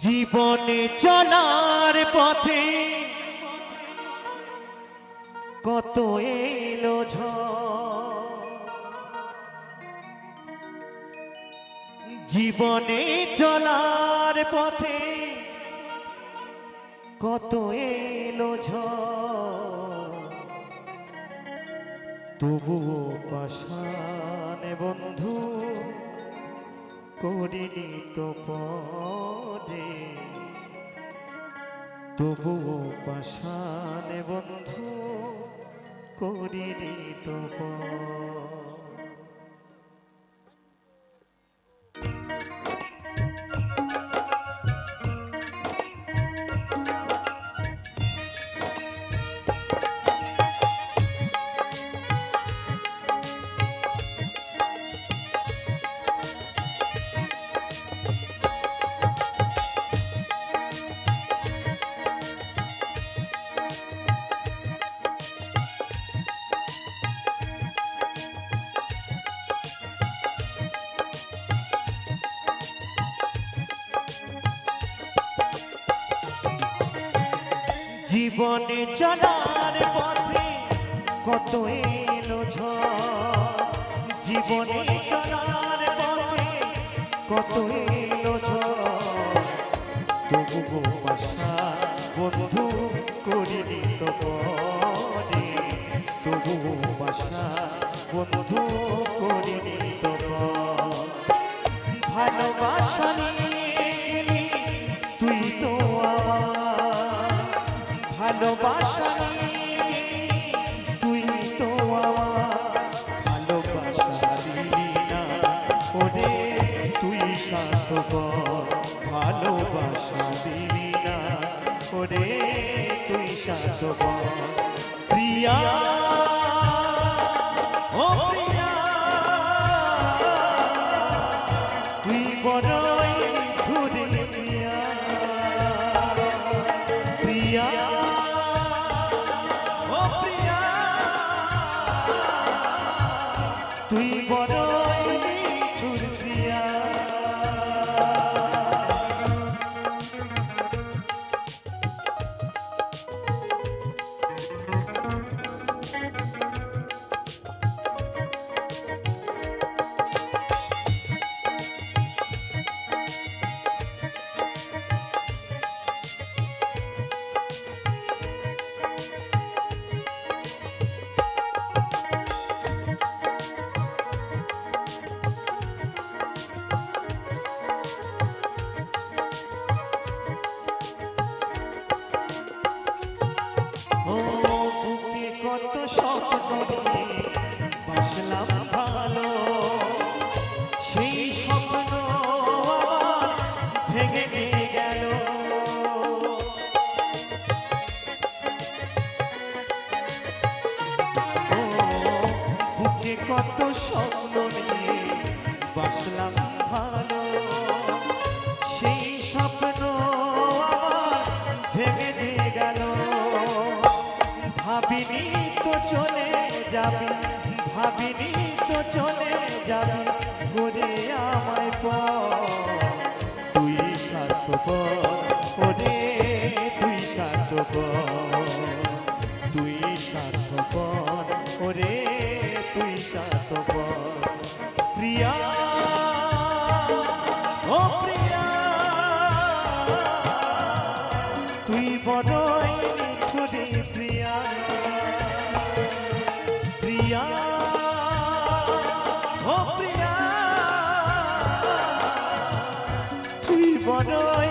জীবনে চলার পথে কত এলো জীবনে চলার পথে কত এলো তবুও পাশানে বন্ধু করিনি তো পদে তবুও পাশানে বন্ধু করিনি তো পদ জীবনে চলার পথে কত এলো ঝড়। জীবনে চলার পথে কত তুই স্বার্থপর ভালোবাসা দিবি না ওরে তুই স্বার্থপর। প্রিয়া ও প্রিয়া তুই বড়ই ভালো। সেই গেল। ভাবিনি তো চলে যাবে ভাবিনি আমায় পর তুই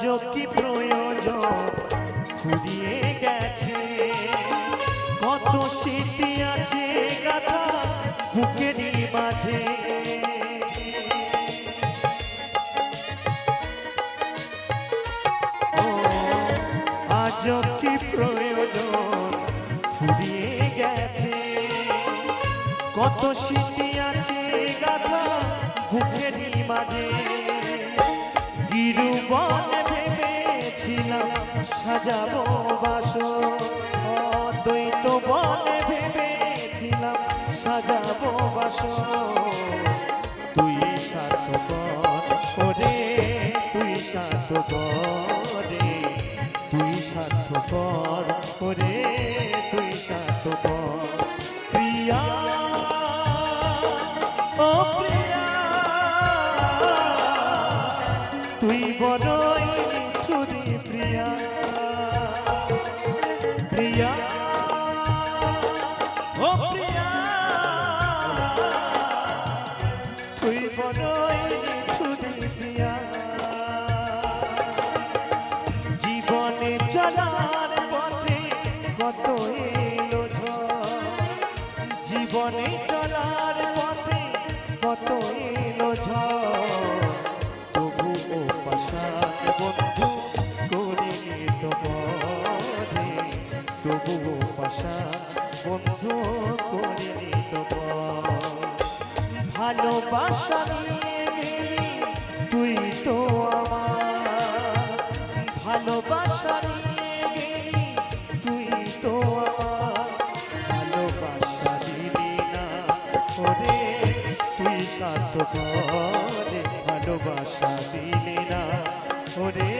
কি প্রয়োজন? ফুরিয়ে গেছে। কত স্মৃতি আছে গাথা বুকেরই মাঝে। কি প্রয়োজন? ফুরিয়ে গেছে। কত স্মৃতি আছে গাথা বুকেরই মাঝে। গিরুবনে সাজাবো বাসো অদ্বৈত বনে ভেবেছিলাম সাজাবো বাসো তুই স্বার্থপর করে তুই স্বার্থপর রে। তুই স্বার্থপর করে তুই স্বার্থপর। প্রিয়া তুই বড়ই প্রিয়া প্রিয়া। চলার পথে কত এলো জীবনে চলার পথে কত এলো ঝড়? তবু ও পাশান ওরে তুই স্বার্থপর